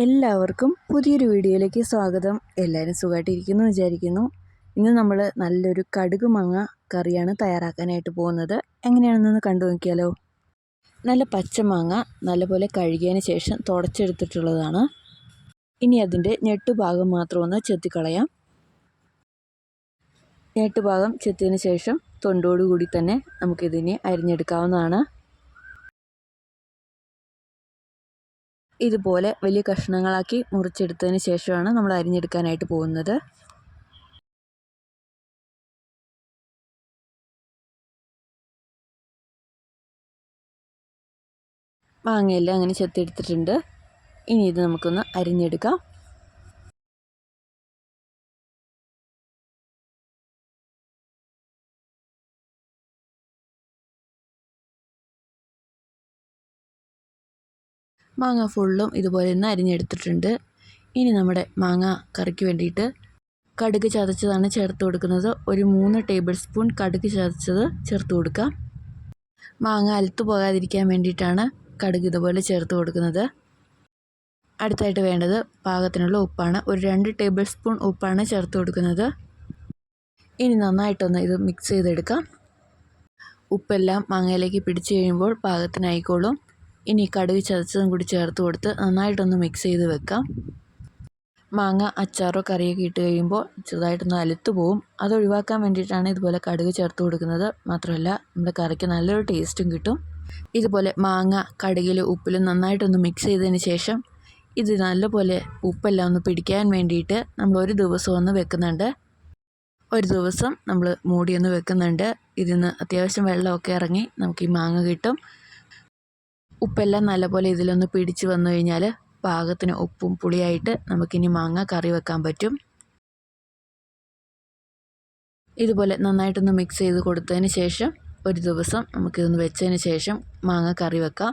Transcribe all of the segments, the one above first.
എല്ലാവർക്കും പുതിയൊരു വീഡിയോയിലേക്ക് സ്വാഗതം. എല്ലാവരും സുഖമായിട്ടിരിക്കുന്നു വിചാരിക്കുന്നു. ഇന്ന് നമ്മൾ നല്ലൊരു കടുക് മാങ്ങ കറിയാണ് തയ്യാറാക്കാനായിട്ട് പോകുന്നത്. എങ്ങനെയാണെന്നൊന്ന് കണ്ടു നോക്കിയാലോ? നല്ല പച്ചമാങ്ങ നല്ലപോലെ കഴുകിയതിന് ശേഷം തുടച്ചെടുത്തിട്ടുള്ളതാണ്. ഇനി അതിന്റെ ഞെട്ടുഭാഗം മാത്രം ഒന്ന് ചെത്തിക്കളയാം. ഞെട്ടുഭാഗം ചെത്തിയതിന് ശേഷം തൊണ്ടോടുകൂടി തന്നെ നമുക്കിതിനെ അരിഞ്ഞെടുക്കാവുന്നതാണ്. ഇതുപോലെ വലിയ കഷ്ണങ്ങളാക്കി മുറിച്ചെടുത്തതിന് ശേഷമാണ് നമ്മൾ അരിഞ്ഞെടുക്കാനായിട്ട് പോകുന്നത്. മാങ്ങയെല്ലാം അങ്ങനെ ചെത്തെടുത്തിട്ടുണ്ട് ഇനി ഇത് നമുക്കൊന്ന് അരിഞ്ഞെടുക്കാം. മാങ്ങ ഫുള്ളും ഇതുപോലെ തന്നെ അരിഞ്ഞെടുത്തിട്ടുണ്ട്. ഇനി നമ്മുടെ മാങ്ങ കറിക്ക് വേണ്ടിയിട്ട് കടുക് ചതച്ചതാണ് ചേർത്ത് കൊടുക്കുന്നത്. ഒരു മൂന്ന് ടേബിൾ സ്പൂൺ കടുക് ചതച്ചത് ചേർത്ത് കൊടുക്കാം. മാങ്ങ അലുത്തു പോകാതിരിക്കാൻ വേണ്ടിയിട്ടാണ് കടുക് ഇതുപോലെ ചേർത്ത് കൊടുക്കുന്നത്. അടുത്തായിട്ട് വേണ്ടത് പാകത്തിനുള്ള ഉപ്പാണ്. ഒരു രണ്ട് ടേബിൾ സ്പൂൺ ഉപ്പാണ് ചേർത്ത് കൊടുക്കുന്നത്. ഇനി നന്നായിട്ടൊന്ന് ഇത് മിക്സ് ചെയ്തെടുക്കാം. ഉപ്പെല്ലാം മാങ്ങയിലേക്ക് പിടിച്ചു കഴിയുമ്പോൾ പാകത്തിനായിക്കോളും. ഇനി കടുക് ചതച്ചതും കൂടി ചേർത്ത് കൊടുത്ത് നന്നായിട്ടൊന്ന് മിക്സ് ചെയ്ത് വെക്കാം. മാങ്ങ അച്ചാറോ കറിയൊക്കെ ഇട്ട് കഴിയുമ്പോൾ ചെറുതായിട്ടൊന്ന് അലുത്ത് പോവും. അത് ഒഴിവാക്കാൻ വേണ്ടിയിട്ടാണ് ഇതുപോലെ കടുക് ചേർത്ത് കൊടുക്കുന്നത്. മാത്രമല്ല നമ്മുടെ കറിക്ക് നല്ലൊരു ടേസ്റ്റും കിട്ടും. ഇതുപോലെ മാങ്ങ കടുകിൽ ഉപ്പിലും നന്നായിട്ടൊന്ന് മിക്സ് ചെയ്തതിന് ശേഷം ഇത് നല്ലപോലെ ഉപ്പെല്ലാം ഒന്ന് പിടിക്കാൻ വേണ്ടിയിട്ട് നമ്മൾ ഒരു ദിവസം ഒന്ന് വെക്കുന്നുണ്ട്. ഒരു ദിവസം നമ്മൾ മൂടിയൊന്ന് വെക്കുന്നുണ്ട്. ഇതിന് അത്യാവശ്യം വെള്ളമൊക്കെ ഇറങ്ങി നമുക്ക് ഈ മാങ്ങ കിട്ടും. ഉപ്പെല്ലാം നല്ലപോലെ ഇതിലൊന്ന് പിടിച്ച് വന്നു കഴിഞ്ഞാൽ പാകത്തിന് ഉപ്പും പുളിയായിട്ട് നമുക്കിനി മാങ്ങ കറി വെക്കാൻ പറ്റും. ഇതുപോലെ നന്നായിട്ടൊന്ന് മിക്സ് ചെയ്ത് കൊടുത്തതിന് ശേഷം ഒരു ദിവസം നമുക്കിതൊന്ന് വെച്ചതിന് ശേഷം മാങ്ങ കറി വെക്കാം.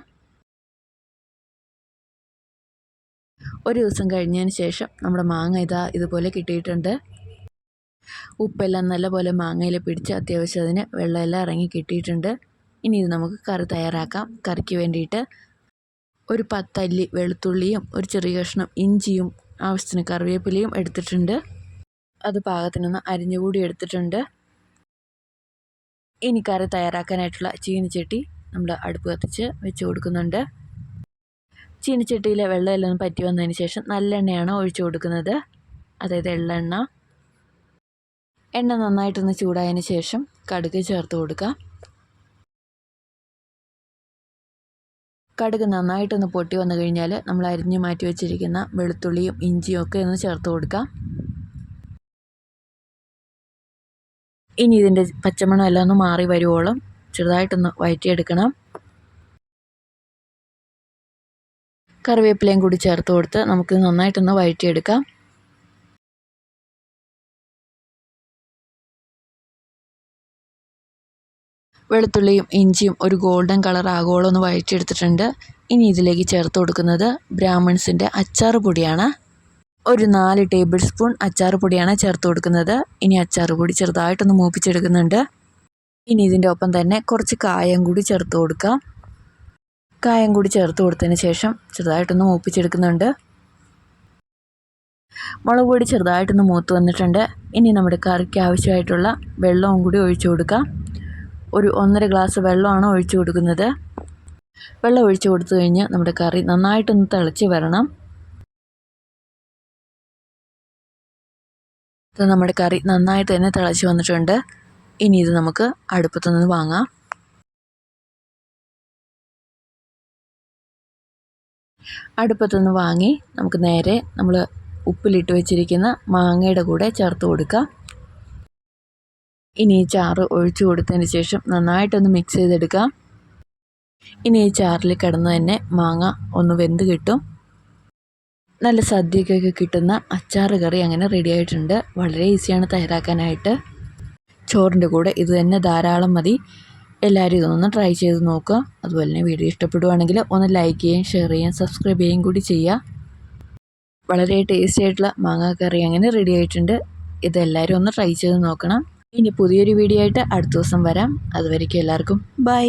ഒരു ദിവസം കഴിഞ്ഞതിന് ശേഷം നമ്മുടെ മാങ്ങ ഇതാ ഇതുപോലെ കിട്ടിയിട്ടുണ്ട്. ഉപ്പെല്ലാം നല്ലപോലെ മാങ്ങയിൽ പിടിച്ച് അത്യാവശ്യം അതിന് വെള്ളമെല്ലാം ഇറങ്ങി കിട്ടിയിട്ടുണ്ട്. ഇനി ഇത് നമുക്ക് കറി തയ്യാറാക്കാം. കറിക്ക് വേണ്ടിയിട്ട് ഒരു പത്തല്ലി വെളുത്തുള്ളിയും ഒരു ചെറിയ കഷ്ണം ഇഞ്ചിയും ആവശ്യത്തിന് കറിവേപ്പിലയും എടുത്തിട്ടുണ്ട്. അത് പാകത്തിനൊന്ന് അരിഞ്ഞുകൂടി എടുത്തിട്ടുണ്ട്. ഇനി കറി തയ്യാറാക്കാനായിട്ടുള്ള ചീനിച്ചട്ടി നമ്മൾ അടുപ്പ് കത്തിച്ച് വെച്ച് കൊടുക്കുന്നുണ്ട്. ചീനിച്ചട്ടിയിലെ വെള്ളമെല്ലാം പറ്റി വന്നതിന് ശേഷം നല്ലെണ്ണയാണ് ഒഴിച്ചു കൊടുക്കുന്നത്. അതായത് എള്ളെണ്ണ. എണ്ണ നന്നായിട്ടൊന്ന് ചൂടായതിന് ശേഷം കടുക് ചേർത്ത് കൊടുക്കുക കടുക് നന്നായിട്ടൊന്ന് പൊട്ടി വന്നു കഴിഞ്ഞാൽ നമ്മൾ അരിഞ്ഞു മാറ്റി വെച്ചിരിക്കുന്ന വെളുത്തുള്ളിയും ഇഞ്ചിയും ഒക്കെ ഒന്ന് ചേർത്ത് കൊടുക്കാം. ഇനി ഇതിന്റെ പച്ചമണം എല്ലാം ഒന്ന് മാറി വരുവോളം ചെറുതായിട്ടൊന്ന് വയറ്റിയെടുക്കണം. കറിവേപ്പിലയും കൂടി ചേർത്ത് കൊടുത്ത് നമുക്ക് നന്നായിട്ടൊന്ന് വയറ്റിയെടുക്കാം. വെളുത്തുള്ളിയും ഇഞ്ചിയും ഒരു ഗോൾഡൻ കളർ ആഗോളം ഒന്ന് വഴറ്റിയെടുത്തിട്ടുണ്ട്. ഇനി ഇതിലേക്ക് ചേർത്ത് കൊടുക്കുന്നത് ബ്രാഹ്മിൺസിന്റെ അച്ചാർ പൊടിയാണ്. ഒരു നാല് ടേബിൾ സ്പൂൺ അച്ചാർ പൊടിയാണ് ചേർത്ത് കൊടുക്കുന്നത്. ഇനി അച്ചാർ പൊടി ചെറുതായിട്ടൊന്ന് മൂപ്പിച്ചെടുക്കുന്നുണ്ട്. ഇനി ഇതിന്റെ ഒപ്പം തന്നെ കുറച്ച് കായം കൂടി ചേർത്ത് കൊടുക്കാം. കായം കൂടി ചേർത്ത് കൊടുത്തതിന് ശേഷം ചെറുതായിട്ടൊന്ന് മൂപ്പിച്ചെടുക്കുന്നുണ്ട്. മുളക് പൊടി ചെറുതായിട്ടൊന്ന് മൂത്ത് വന്നിട്ടുണ്ട്. ഇനി നമ്മുടെ കറിക്ക് ആവശ്യമായിട്ടുള്ള വെള്ളവും കൂടി ഒഴിച്ചു കൊടുക്കാം. ഒരു ഒന്നര ഗ്ലാസ് വെള്ളമാണ് ഒഴിച്ചു കൊടുക്കുന്നത്. വെള്ളം ഒഴിച്ചു കൊടുത്തു കഴിഞ്ഞ് നമ്മുടെ കറി നന്നായിട്ടൊന്ന് തിളച്ച് വരണം. ഇത് നമ്മുടെ കറി നന്നായിട്ട് തന്നെ തിളച്ച് വന്നിട്ടുണ്ട്. ഇനി ഇത് നമുക്ക് അടുപ്പത്തു നിന്ന് വാങ്ങാം. അടുപ്പത്തുനിന്ന് വാങ്ങി നമുക്ക് നേരെ നമ്മൾ ഉപ്പിലിട്ട് വെച്ചിരിക്കുന്ന മാങ്ങയുടെ കൂടെ ചേർത്ത് കൊടുക്കാം. ഇനി ചാറ് ഒഴിച്ചു കൊടുത്തതിന് ശേഷം നന്നായിട്ടൊന്ന് മിക്സ് ചെയ്തെടുക്കാം. ഇനി ഈ ചാറിൽ കിടന്ന് തന്നെ മാങ്ങ ഒന്ന് വെന്ത് കിട്ടും. നല്ല സദ്യക്കൊക്കെ കിട്ടുന്ന അച്ചാർ കറി അങ്ങനെ റെഡി ആയിട്ടുണ്ട്. വളരെ ഈസിയാണ് തയ്യാറാക്കാനായിട്ട്. ചോറിന്റെ കൂടെ ഇത് തന്നെ ധാരാളം മതി. എല്ലാവരും ഇതൊന്ന് ട്രൈ ചെയ്ത് നോക്കുക. അതുപോലെ തന്നെ വീഡിയോ ഇഷ്ടപ്പെടുവാണെങ്കിൽ ഒന്ന് ലൈക്ക് ചെയ്യുകയും ഷെയർ ചെയ്യുകയും സബ്സ്ക്രൈബ് ചെയ്യുകയും കൂടി ചെയ്യുക. വളരെ ടേസ്റ്റി ആയിട്ടുള്ള മാങ്ങ കറി അങ്ങനെ റെഡി ആയിട്ടുണ്ട്. ഇതെല്ലാവരും ഒന്ന് ട്രൈ ചെയ്ത് നോക്കണം. ഇനി പുതിയൊരു വീഡിയോ ആയിട്ട് അടുത്ത ദിവസം വരാം. അതുവരേക്കും എല്ലാവർക്കും. ബൈ